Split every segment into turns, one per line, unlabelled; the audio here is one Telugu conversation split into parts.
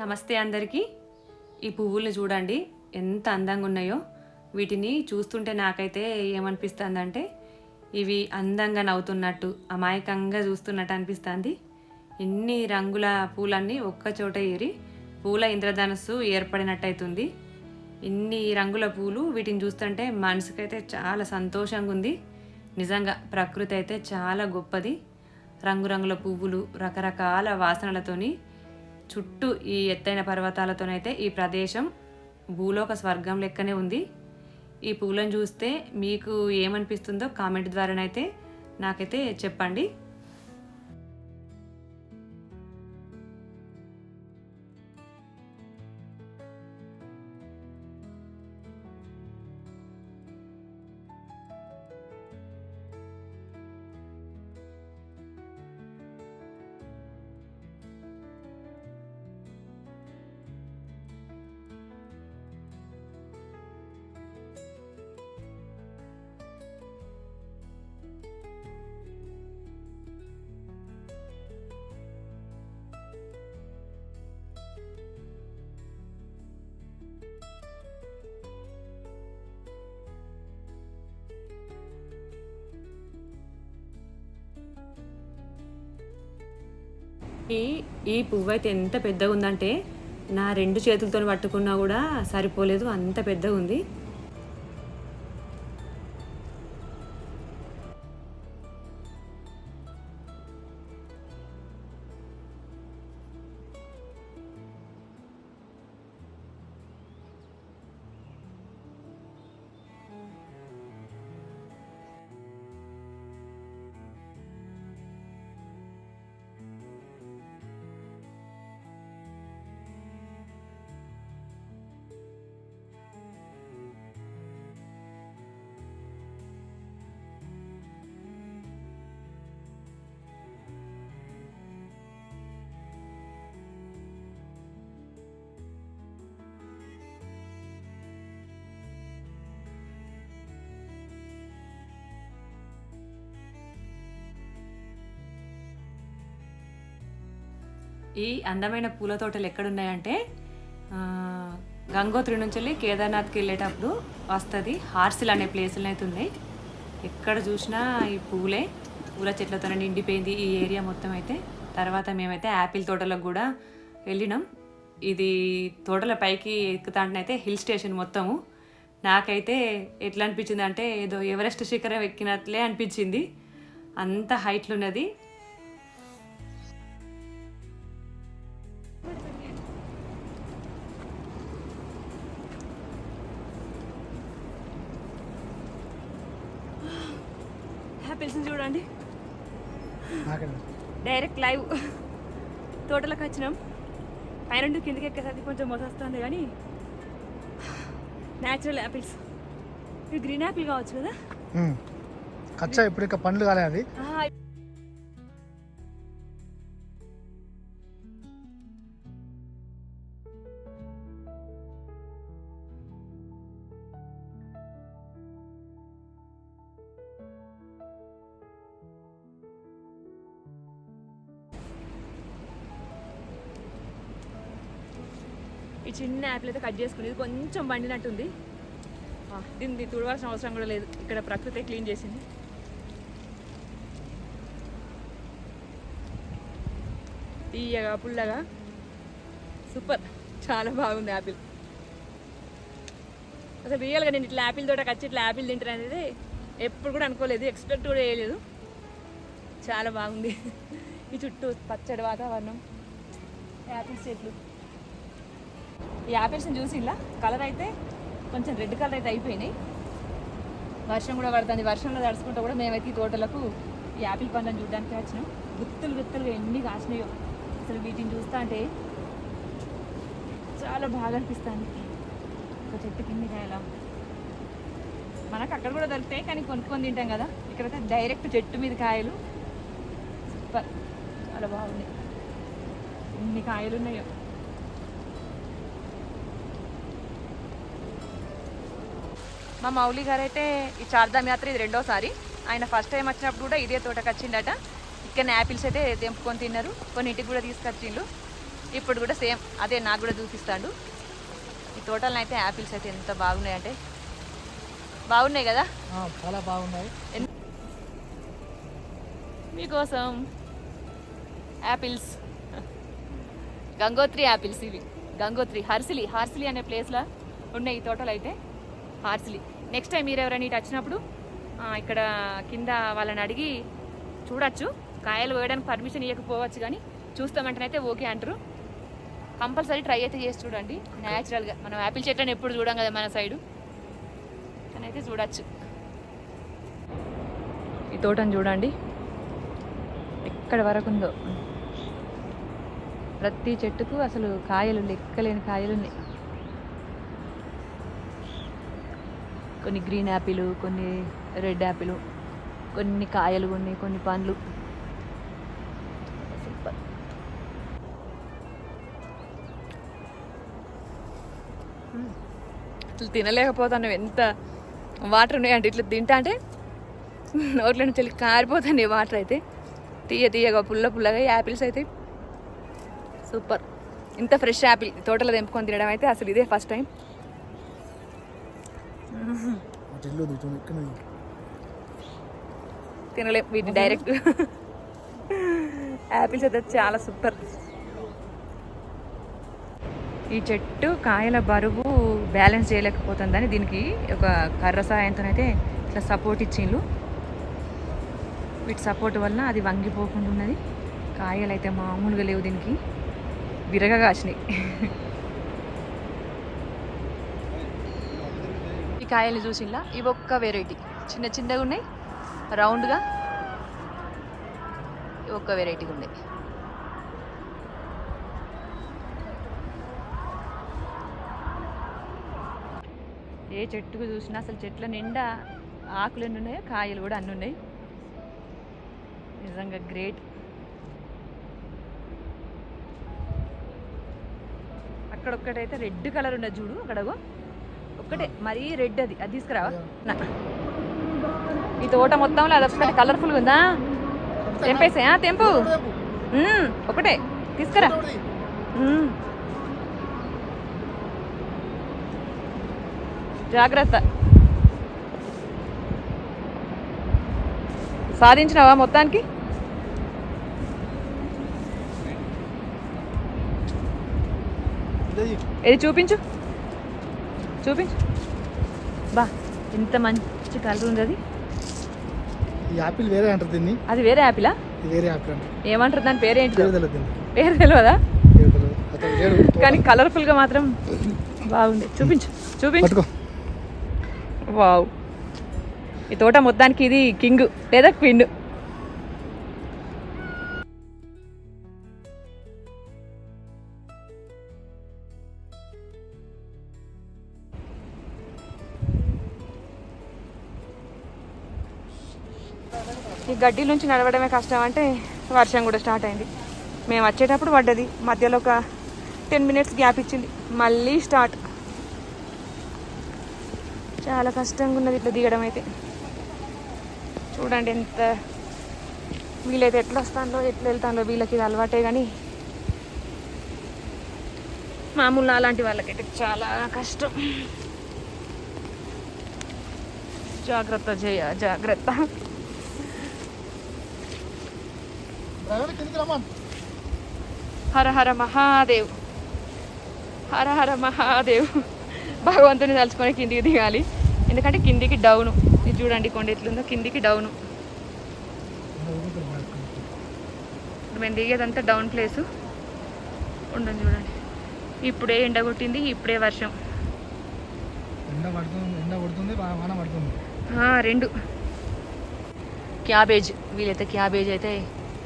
నమస్తే అందరికీ. ఈ పువ్వులు చూడండి ఎంత అందంగా ఉన్నాయో. వీటిని చూస్తుంటే నాకైతే ఏమనిపిస్తుందంటే ఇవి అందంగా నవ్వుతున్నట్టు అమాయకంగా చూస్తున్నట్టు అనిపిస్తుంది. ఎన్ని రంగుల పూలన్నీ ఒక్క చోట ఏరి పూల ఇంద్రధనస్సు ఏర్పడినట్టయితుంది. ఇన్ని రంగుల పూలు వీటిని చూస్తుంటే మనసుకైతే చాలా సంతోషంగా ఉంది. నిజంగా ప్రకృతి అయితే చాలా గొప్పది. రంగురంగుల పువ్వులు రకరకాల వాసనలతోని చుట్టూ ఈ ఎత్తైన పర్వతాలతోనైతే ఈ ప్రదేశం భూలోక స్వర్గం లెక్కనే ఉంది. ఈ పూలను చూస్తే మీకు ఏమనిపిస్తుందో కామెంట్ ద్వారానైతే నాకైతే చెప్పండి. ఈ ఈ పువ్వు అయితే ఎంత పెద్దగా ఉందంటే నా రెండు చేతులతో పట్టుకున్నా కూడా సరిపోలేదు అంత పెద్దగా ఉంది ఈ అందమైన పూల తోటలు ఎక్కడున్నాయంటే గంగోత్రి నుంచి వెళ్ళి కేదార్నాథ్కి వెళ్ళేటప్పుడు వస్తుంది హార్సిల్ అనే ప్లేసులు అయితే ఉన్నాయి. ఎక్కడ చూసినా ఈ పూలే పూల చెట్లతో నిండిపోయింది ఈ ఏరియా మొత్తం అయితే. తర్వాత మేమైతే యాపిల్ తోటలకు కూడా వెళ్ళినాం. ఇది తోటల పైకి ఎక్కుతాంటనైతే హిల్ స్టేషన్ మొత్తము. నాకైతే ఎట్లా అనిపించింది అంటే ఏదో ఎవరెస్ట్ శిఖరం ఎక్కినట్లే అనిపించింది. అంత హైట్లు ఉన్నది. యాపిల్స్ చూడండి.
నాకండి
డైరెక్ట్ లైవ్ తోటలోకి వచ్చినాం. పైన కిందకి ఎక్కేసరికి కొంచెం మొదస్తుంది కానీ న్యాచురల్ యాపిల్స్ ఇవి గ్రీన్ యాపిల్ కావచ్చు కదా?
కచ్చా ఇప్పుడు ఇక పండ్లు కాలే
ఈ చిన్న యాపిల్ అయితే కట్ చేసుకుని ఇది కొంచెం పండినట్టుంది. దీన్ని తుడవలసిన అవసరం కూడా లేదు. ఇక్కడ ప్రకృతి క్లీన్ చేసింది. తీయగా పుల్లగా. సూపర్. చాలా బాగుంది యాపిల్. అసలు రియల్గా నేను ఇట్లా యాపిల్ తోట వచ్చి ఇట్లా యాపిల్ తింటాను అనేది ఎప్పుడు కూడా అనుకోలేదు. ఎక్స్పెక్ట్ కూడా చేయలేదు. చాలా బాగుంది. ఈ చుట్టూ పచ్చడి వాతావరణం. యాపిల్ చెట్లు. ఈ యాపిల్స్ని చూసి ఇలా కలర్ అయితే కొంచెం రెడ్ కలర్ అయితే అయిపోయినాయి. వర్షం కూడా పడుతుంది. వర్షంలో తడుచుకుంటూ కూడా మేమైతే ఈ తోటలకు ఈ యాపిల్ పండ్లను చూడడానికి వచ్చినాం. గుత్తులు గుత్తులుగా ఎన్ని కాసినాయో అసలు వీటిని చూస్తా అంటే చాలా బాగా అనిపిస్తుంది. ఒక చెట్టు కింది కాయలా మనకు అక్కడ కూడా దొరుకుతాయి కానీ కొనుక్కొని తింటాం కదా. ఇక్కడైతే డైరెక్ట్ చెట్టు మీద కాయలు. సూపర్. చాలా బాగున్నాయి. ఎన్ని కాయలు ఉన్నాయో. మా మౌలి గారు అయితే ఈ చార్ధామ్ యాత్ర ఇది రెండోసారి. ఆయన ఫస్ట్ టైం వచ్చినప్పుడు కూడా ఇదే తోటకు వచ్చిండట. ఇక్కడ యాపిల్స్ అయితే తెంపుకొని తిన్నారు. కొన్ని ఇంటికి కూడా తీసుకొచ్చిండు.
ఇప్పుడు కూడా సేమ్ అదే నాకు కూడా చూపిస్తాడు. ఈ తోటలను అయితే యాపిల్స్ అయితే ఎంత బాగున్నాయి అంటే. బాగున్నాయి కదా?
చాలా బాగున్నాయి.
మీకోసం యాపిల్స్ గంగోత్రి యాపిల్స్ ఇవి. గంగోత్రి హర్సిలి. హార్సిలి అనే ప్లేస్లో ఉన్నాయి ఈ తోటలు అయితే హార్సిలి నెక్స్ట్ టైం మీరు ఎవరైనా ఇటు వచ్చినప్పుడు ఇక్కడ కింద వాళ్ళని అడిగి చూడొచ్చు. కాయలు వేయడానికి పర్మిషన్ ఇవ్వకపోవచ్చు కానీ చూస్తామంటేనైతే ఓకే అంటారు. కంపల్సరీ ట్రై అయితే చేసి చూడండి. న్యాచురల్గా మనం యాపిల్ చెట్లను ఎప్పుడు చూడం కదా మన సైడు అయితే చూడొచ్చు. ఈ తోటను చూడండి. ఎక్కడ వరకు ఉందో. ప్రతి చెట్టుకు అసలు కాయలు లెక్కలేని కాయలు ఉన్నాయి. కొన్ని గ్రీన్ యాపిల్ కొన్ని రెడ్ యాపిల్ కొన్ని కాయలు కొన్ని కొన్ని పండ్లు. Super hmm. అసలు తినలేకపోతాను. ఎంత వాటర్ ఉన్నాయంటే ఇట్లా తింటా అంటే నోట్లో నుంచి వెళ్ళి వాటర్ అయితే. తీయ తీయగా పుల్ల పుల్లగా యాపిల్స్ అయితే. సూపర్ ఇంత ఫ్రెష్ యాపిల్ తోటలో తెంపుకొని తినడం అయితే అసలు ఇదే ఫస్ట్ టైం
అటు ఇల్లు ఇక్కడ
తినలేం వీటిని డైరెక్ట్ యాపిల్స్ అయితే చాలా సూపర్ ఈ చెట్టు కాయల బరువు బ్యాలెన్స్ చేయలేకపోతుందని దీనికి ఒక కర్ర సాయంతోనైతే ఇట్లా సపోర్ట్ ఇచ్చిండ్రు. వీటి సపోర్ట్ వలన అది వంగిపోకుండా ఉన్నది. కాయలు అయితే మామూలుగా లేవు దీనికి. విరగగా వచ్చినాయి ఈ కాయల్ని చూసింలా ఇవి ఒక్క వెరైటీ చిన్న చిన్నగా ఉన్నాయి. రౌండ్గా. ఇవి ఒక్క వెరైటీగా ఉన్నాయి. ఏ చెట్టుకు చూసినా అసలు చెట్ల నిండా ఆకులు ఎన్ని ఉన్నాయో కాయలు కూడా అన్ని ఉన్నాయి. నిజంగా గ్రేట్ అక్కడ ఒక్కటైతే రెడ్ కలర్ ఉన్నది చూడు అక్కడగో ఒక్కటే మరీ రెడ్ అది. అది తీసుకురావా నా. ఈ తోట మొత్తంలో అది ఒక్కటి కలర్ఫుల్గా ఉందా? తెంపేసా తెంపు. ఒకటే. తీసుకురా. జాగ్రత్త. సాధించినావా మొత్తానికి?
ఇది.
చూపించు. చూపించు. బా ఇంత మంచి కలర్ ఉంది అది.
యాపిల్ వేరే అంటారు దీన్ని.
అది వేరే యాపిలా?
వేరే యాపిల్
ఏమంటారు దాని పేరేంటి
పేరు తెలియదు దీన్ని
పేరు తెలియదా కానీ కలర్ఫుల్గా మాత్రం బాగుంది. చూపించు చూపించు. వావ్. ఈ తోట మొత్తానికి ఇది కింగ్ లేదా క్వీన్? ఈ గడ్డి నుంచి నడవడమే కష్టం అంటే వర్షం కూడా స్టార్ట్ అయింది. మేము వచ్చేటప్పుడు పడ్డది. మధ్యలో ఒక టెన్ మినిట్స్ గ్యాప్ ఇచ్చింది. మళ్ళీ స్టార్ట్. చాలా కష్టంగా ఉన్నది ఇట్లా దిగడం అయితే. చూడండి ఎంత వీలైతే ఎట్లా వస్తానో ఎట్లా వెళ్తానో వీళ్ళకి ఇది అలవాటే కానీ మామూలు అలాంటి వాళ్ళకైతే చాలా కష్టం. జాగ్రత్త చేయ జాగ్రత్త. హర హర మహాదేవ్. హర హర మహాదేవ్. భగవంతుని తలుచుకొని కిందికి దిగాలి. ఎందుకంటే కిందికి డౌను. ఇది చూడండి కొండ ఎట్లుందో. కిందికి డౌను. ఇప్పుడు మేము దిగేదంతా డౌన్ ప్లేసు. ఉండండి చూడండి. ఇప్పుడే ఎండ కొట్టింది ఇప్పుడే వర్షం.
ఎండ పడుతుంది ఎండ పడుతుంది వాన పడుతుంది.
రెండు. క్యాబేజ్. వీలైతే క్యాబేజ్ అయితే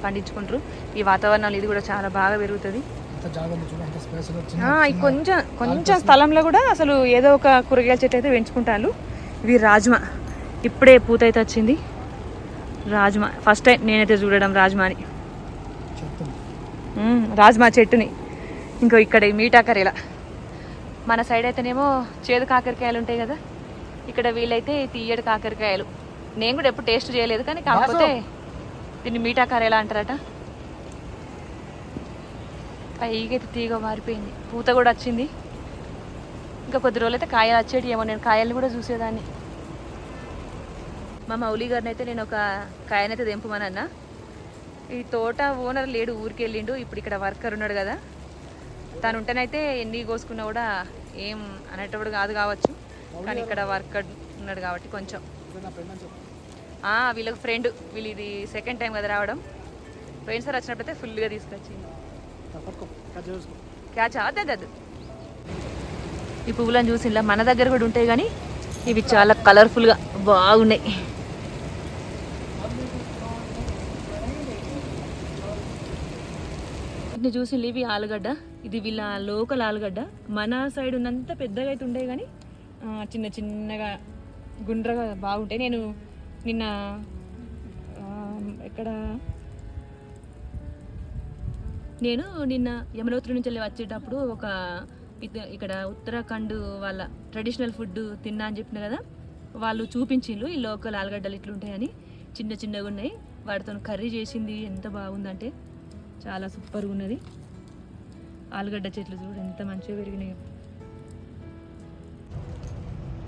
పండించుకుంటారు. ఈ వాతావరణంలో ఇది కూడా చాలా బాగా పెరుగుతుంది. కొంచెం కొంచెం స్థలంలో కూడా అసలు ఏదో ఒక కూరగాయల చెట్టు అయితే పెంచుకుంటాను ఇవి రాజ్మా. ఇప్పుడే పూత అయితే వచ్చింది. రాజ్మా. ఫస్ట్ టైం నేనైతే చూడడం రాజ్మాని. రాజ్మా చెట్టుని. ఇంకో ఇక్కడ మీఠా కర్రీలా. మన సైడ్ అయితేనేమో చేదు కాకరకాయలు ఉంటాయి కదా. ఇక్కడ వీలైతే తీయడు కాకరకాయలు. నేను కూడా ఎప్పుడు టేస్ట్ చేయలేదు కానీ కాకపోతే దీన్ని మీఠా కర్రీలా అంటారట. పైకి తీగ మారిపోయింది. పూత కూడా వచ్చింది. ఇంకా కొద్ది రోజులు అయితే కాయలు వచ్చేటి ఏమో నేను కాయల్ని కూడా చూసేదాన్ని. మా మౌలి గారిని అయితే నేను ఒక కాయనైతే దింపమనన్నా ఈ తోట ఓనర్ లేడు ఊరికి వెళ్ళిండు. ఇప్పుడు ఇక్కడ వర్కర్ ఉన్నాడు కదా. తను ఉంటేనైతే ఎన్ని కోసుకున్నా కూడా ఏం అనేటప్పుడు కాదు కావచ్చు. కానీ ఇక్కడ వర్కర్ ఉన్నాడు కాబట్టి కొంచెం. వీళ్ళకి ఫ్రెండ్ వీళ్ళు ఇది సెకండ్ టైం కదా రావడం. పోయినసారి వచ్చినప్పుడైతే ఫుల్గా తీసుకొచ్చింది.
క్యాచా
క్యాచ్ అదే అదే ఈ పువ్వులను చూసి ఇలా మన దగ్గర కూడా ఉంటాయి కానీ ఇవి చాలా కలర్ఫుల్గా బాగున్నాయి. వీటిని చూసి ఇవి ఆలుగడ్డ ఇది వీళ్ళ లోకల్ ఆలుగడ్డ. మన సైడ్ ఉన్నంత పెద్దగా అయితే ఉండే కానీ చిన్న చిన్నగా గుండ్రగా బాగుంటాయి. నేను నిన్న ఇక్కడ నేను నిన్న యమునోత్రి నుంచి వెళ్ళి వచ్చేటప్పుడు ఒక ఇక్కడ ఉత్తరాఖండ్ వాళ్ళ ట్రెడిషనల్ ఫుడ్ తిన్నా అని చెప్పిన కదా వాళ్ళు చూపించిండ్రు ఈ లోకల్ ఆలుగడ్డలు ఇట్లుంటాయని. చిన్న చిన్నగా ఉన్నాయి. వాటితో కర్రీ చేసింది. ఎంత బాగుందంటే చాలా సూపర్గా ఉన్నది. ఆలుగడ్డ చెట్లు చూడు ఎంత మంచిగా పెరిగినాయి.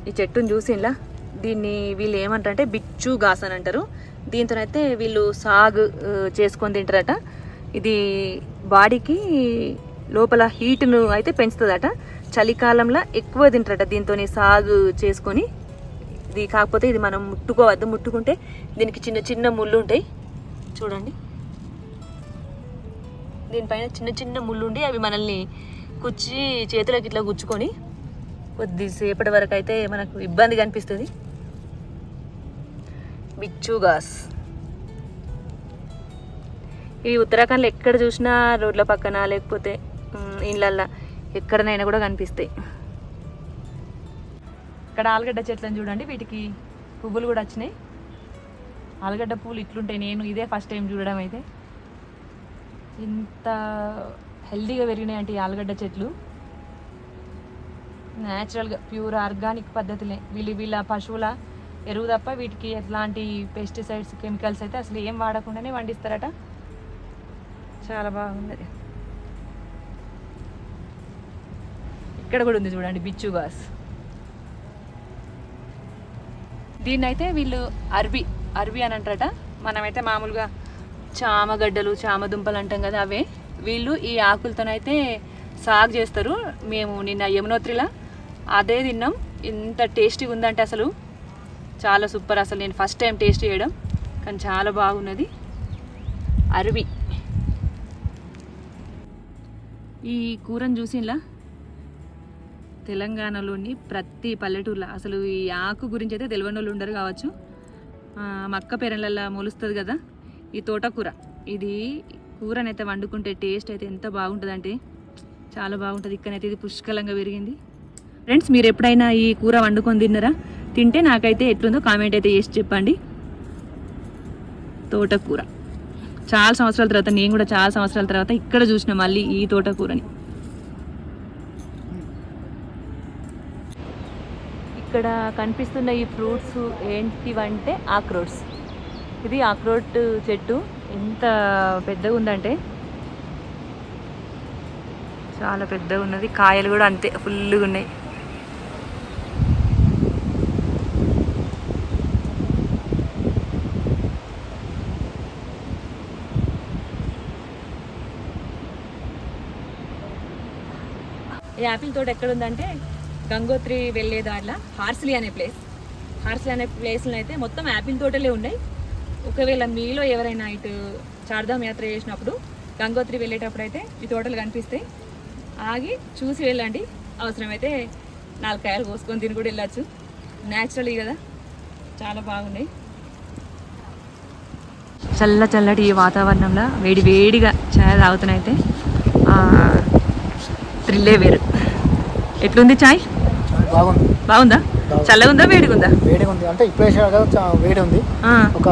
ఈ చెట్టును చూసిండ్లా? దీన్ని వీళ్ళు ఏమంటారంటే బిచ్చు గాస్ అని అంటారు. దీంతోనైతే వీళ్ళు సాగు చేసుకొని తింటారట. ఇది బాడీకి లోపల హీట్ను అయితే పెంచుతుందట. చలికాలంలో ఎక్కువ తింటారట దీంతో సాగు చేసుకొని. ఇది కాకపోతే ఇది మనం ముట్టుకోవద్దు. ముట్టుకుంటే దీనికి చిన్న చిన్న ముళ్ళు ఉంటాయి. చూడండి. దీనిపైన చిన్న చిన్న ముళ్ళు ఉండి అవి మనల్ని కుచ్చి చేతులకు ఇట్లా గుచ్చుకొని కొద్దిసేపటి వరకు అయితే మనకు ఇబ్బంది కనిపిస్తుంది. బిచ్చుగాస్. ఇవి ఉత్తరాఖండ్లో ఎక్కడ చూసినా రోడ్ల పక్కన లేకపోతే ఇళ్ళల్లో ఎక్కడనైనా కూడా కనిపిస్తాయి. ఇక్కడ ఆలుగడ్డ చెట్లను చూడండి వీటికి పువ్వులు కూడా వచ్చినాయి. ఆలుగడ్డ పువ్వులు ఇట్లుంటాయి నేను ఇదే ఫస్ట్ టైం చూడడం అయితే. ఇంత హెల్దీగా పెరిగినాయి అంటే ఈ ఆలుగడ్డ చెట్లు. న్యాచురల్గా ప్యూర్ ఆర్గానిక్ పద్ధతిలే. వీళ్ళు వీళ్ళ పశువుల ఎరువు తప్ప వీటికి ఎట్లాంటి పెస్టిసైడ్స్ కెమికల్స్ అయితే అసలు ఏం వాడకుండానే పండిస్తారట. చాలా బాగున్నది ఇక్కడ కూడా ఉంది చూడండి బిచ్చు బాస్ దీన్నైతే వీళ్ళు అర్బి అర్బి అని అంటారట. మనమైతే మామూలుగా చామగడ్డలు చామదుంపలు అంటాం కదా అవే. వీళ్ళు ఈ ఆకులతోనైతే సాగు చేస్తారు. మేము నిన్న యమునోత్రిలా అదే తిన్నాం. ఎంత టేస్టీగా ఉందంటే అసలు. చాలా సూపర్. అసలు నేను ఫస్ట్ టైం టేస్ట్ చేయడం కానీ చాలా బాగున్నది. అరవి. ఈ కూరను చూసిలా తెలంగాణలోని ప్రతి పల్లెటూరులో అసలు ఈ ఆకు గురించి అయితే తెలియని వాళ్ళు ఉండరు కావచ్చు. మక్క పెరళ్ళల్లో మొలుస్తుంది కదా ఈ తోటకూర. ఇది కూరనైతే వండుకుంటే టేస్ట్ అయితే ఎంత బాగుంటుందంటే చాలా బాగుంటుంది. ఇక్కడైతే ఇది పుష్కలంగా పెరిగింది. ఫ్రెండ్స్ మీరు ఎప్పుడైనా ఈ కూర వండుకొని తిన్నారా? తింటే నాకైతే ఎట్లుందో కామెంట్ అయితే చేసి చెప్పండి. తోటకూర. చాలా సంవత్సరాల తర్వాత నేను కూడా చాలా సంవత్సరాల తర్వాత ఇక్కడ చూసిన మళ్ళీ ఈ తోటకూరని. ఇక్కడ కనిపిస్తున్న ఈ ఫ్రూట్స్ ఏంటివంటే ఆక్రోట్స్ ఇది ఆక్రోట్ చెట్టు. ఎంత పెద్దగా ఉందంటే చాలా పెద్దగా ఉన్నది. కాయలు కూడా అంతే ఫుల్గా ఉన్నాయి ఈ యాపిల్ తోట ఎక్కడ ఉందంటే గంగోత్రి వెళ్ళే దారిలో హార్సిలీ అనే ప్లేస్. హార్సిలీ అనే ప్లేస్లో అయితే మొత్తం యాపిల్ తోటలే ఉన్నాయి. ఒకవేళ మీలో ఎవరైనా ఇటు చార్ధామ్ యాత్ర చేసినప్పుడు గంగోత్రి వెళ్ళేటప్పుడు అయితే ఈ తోటలు కనిపిస్తాయి. ఆగి చూసి వెళ్ళండి. అవసరమైతే నాలుగు కాయలు కోసుకొని తిని కూడా వెళ్ళచ్చు. న్యాచురల్ కదా? చాలా బాగున్నాయి. చల్ల చల్లటి ఈ వాతావరణంలో వేడి వేడిగా ఛాయ్ అయితే థ్రిల్లే వేరు. ఎట్లుంది చాయ్?
బాగుంది.
బాగుందా? చల్లగా ఉందా వేడిగా ఉందా
వేడిగా ఉంది అంటే ఇప్పుడు వేడి ఉంది ఒక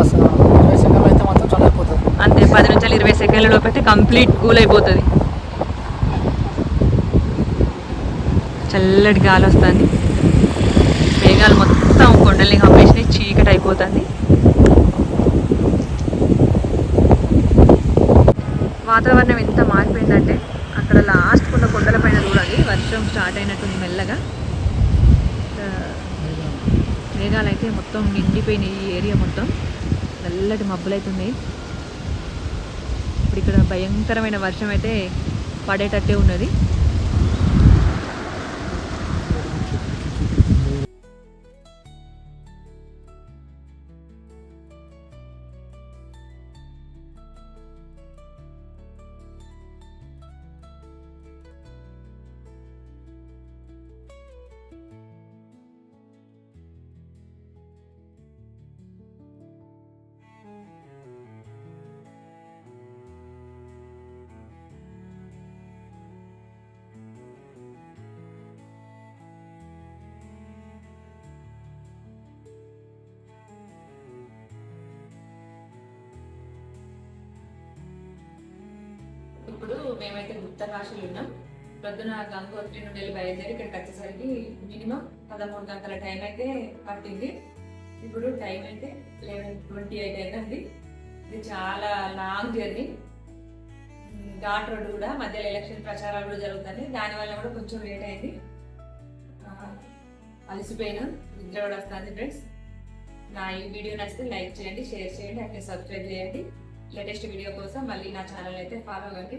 ఇరవై సెకండ్లు అయితే మాత్రం చల్లారిపోతుంది
అంతే పది నుంచి ఇరవై సెకండ్ల లోపు అయితే కంప్లీట్ కూల్ అయిపోతుంది చల్లటి గాలి వస్తుంది. మేఘాలు మొత్తం కొండల్ని కమ్మేసి చీకటి అయిపోతుంది వాతావరణం ఎంత మారిపోయిందంటే అక్కడ లాస్ట్ కొండ కొండల పైన చూడాలి వర్షం స్టార్ట్ అయినట్టుంది మెల్లగా. మేఘాలు అయితే మొత్తం నిండిపోయినాయి ఈ ఏరియా మొత్తం. నల్లటి మబ్బులైతుంది. ఇప్పుడు ఇక్కడ భయంకరమైన వర్షం అయితే పడేటట్టే ఉన్నది. ఇప్పుడు మేమైతే గుప్త కాశీలు ఉన్నాం. ప్రొద్దున గంగోత్రి నుండి వెళ్ళి బయలుదేరి ఇక్కడికి వచ్చేసరికి మినిమం పదమూడు గంటల టైం అయితే పట్టింది. ఇప్పుడు టైం అయితే లెవెన్ ట్వంటీ ఎయిట్ అయిందండి. ఇది చాలా లాంగ్ జర్నీ ఘాట్ రోడ్డు కూడా మధ్యలో ఎలక్షన్ ప్రచారాలు కూడా జరుగుతుంది దానివల్ల కూడా కొంచెం లేట్ అయింది. అలసిపోయినా. నిద్ర కూడా వస్తుంది ఫ్రెండ్స్ నా ఈ వీడియో నచ్చితే లైక్ చేయండి షేర్ చేయండి అట్లే సబ్స్క్రైబ్ చేయండి. లేటెస్ట్ వీడియో కోసం మళ్ళీ నా ఛానల్ అయితే ఫాలో అవ్వండి.